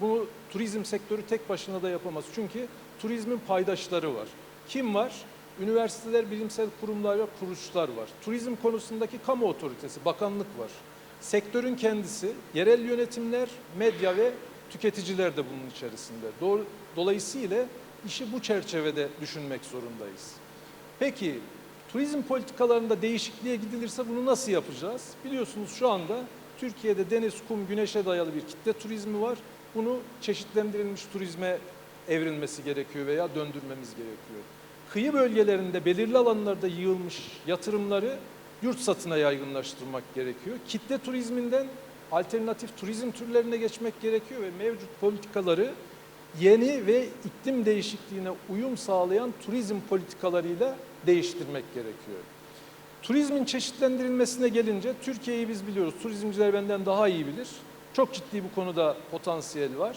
Bunu turizm sektörü tek başına da yapamaz. Çünkü turizmin paydaşları var. Kim var? Üniversiteler, bilimsel kurumlar ve kuruluşlar var. Turizm konusundaki kamu otoritesi, bakanlık var. Sektörün kendisi, yerel yönetimler, medya ve tüketiciler de bunun içerisinde. Dolayısıyla işi bu çerçevede düşünmek zorundayız. Peki turizm politikalarında değişikliğe gidilirse bunu nasıl yapacağız? Biliyorsunuz şu anda Türkiye'de deniz, kum, güneşe dayalı bir kitle turizmi var. Bunu çeşitlendirilmiş turizme evrilmesi gerekiyor veya döndürmemiz gerekiyor. Kıyı bölgelerinde belirli alanlarda yığılmış yatırımları yurt satına yaygınlaştırmak gerekiyor. Kitle turizminden alternatif turizm türlerine geçmek gerekiyor ve mevcut politikaları yeni ve iklim değişikliğine uyum sağlayan turizm politikalarıyla değiştirmek gerekiyor. Turizmin çeşitlendirilmesine gelince Türkiye'yi biz biliyoruz. Turizmciler benden daha iyi bilir. Çok ciddi bu konuda potansiyel var.